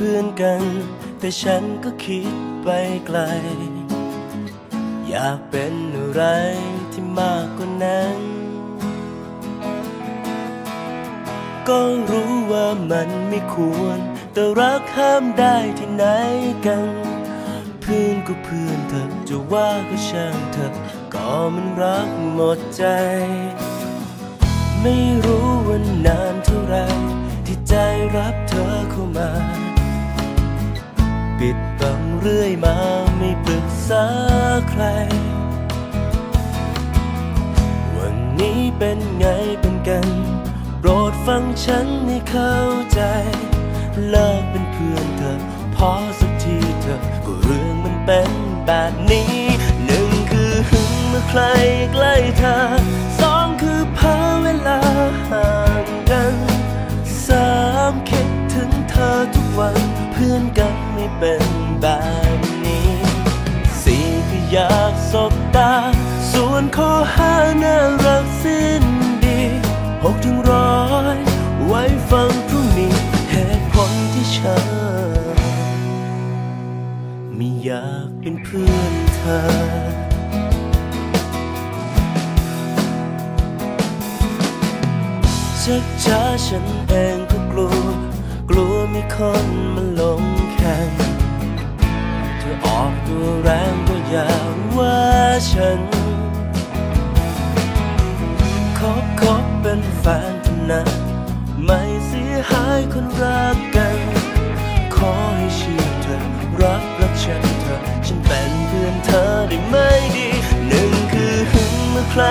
เพื่อนกัน แต่ฉันก็คิดไปไกล อยากเป็นอะไรที่มากกว่านั้น ก็รู้ว่ามันไม่ควร แต่รักห้ามได้ที่ไหนกัน เพื่อนก็เพื่อนเธอจะว่าก็ช่างเธอก็มันรักหมดใจ ไม่รู้ว่านานเท่าไรที่ใจรับเธอเข้ามา ปิดบังเรื่อยมาไม่ปรึกษาใคร วันนี้เป็นไงเป็นกัน โปรดฟังฉันให้เข้าใจ เลิกเป็นเพื่อนเธอ พอสักทีเธอ ก็เรื่องมันเป็นแบบนี้หนึ่งคือหึงเมื่อใครใกล้เธอสองคือเพอเวลาห่างกันสามคิดถึงเธอทุกวันเพื่อนกัน ไม่เป็นแบบนี้สี่คืออยากสบตา ส่วนข้อห้าน่ารักสิ้นดีหกถึงร้อยไว้ฟังพรุ่งนี้เหตุผลที่ฉันไม่อยากเป็นเพื่อนเธอชักช้าฉันเองก็กลัว กลัวมีคนมาลง แข่งเธอออกตัวแรงก็อย่าว่าฉันคบคบเป็นแฟนเท่านั้นไม่เสียหายคนรักกัน ขอให้เชื่อเธอรักรักฉันเธอ ฉันเป็นเพื่อนเธอได้ไหมดี หนึ่งคือหึงเมื่อใคร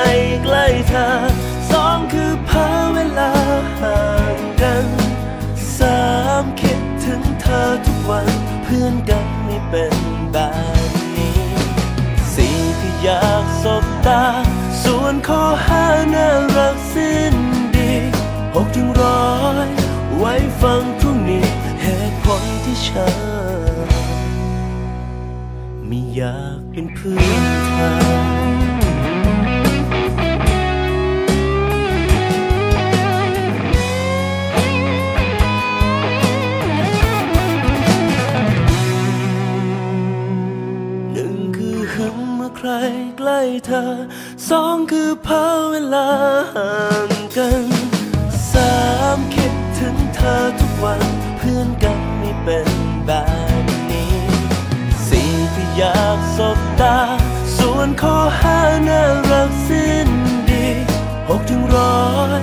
ใกล้เธอสองคือพอเวลาห่างกันสามคิดถึงเธอทุกวัน อนกันไม่เป็นแบบนี้สี่คืออยากสบตา ส่วนข้อห้าน่ารักสิ้นดีหกถึงร้อยไว้ฟังพรุ่งนี้เหตุผลที่ฉันไม่อยากเป็นเพื่อนเธอ รใกล้เธอสองคือเพอเวลาห่างกันสามคิดถึงเธอทุกวันเพื่อนกันไม่เป็นแบบนี้สี่คืออยากสบตา ส่วนข้อห้าน่ารักสิ้นดีหกถึงร้อย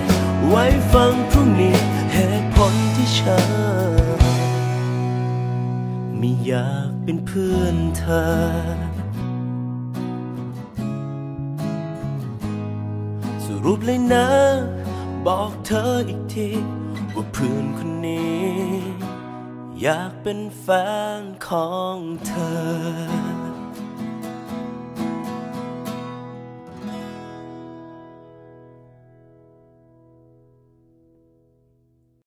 ไว้ฟังพรุ่งนี้เหตุผลที่ฉันไม่อยากเป็นเพื่อนเธอ สรุปเลยนะ บอกเธออีกที ว่าเพื่อนคนนี้ อยากเป็นแฟนของเธอ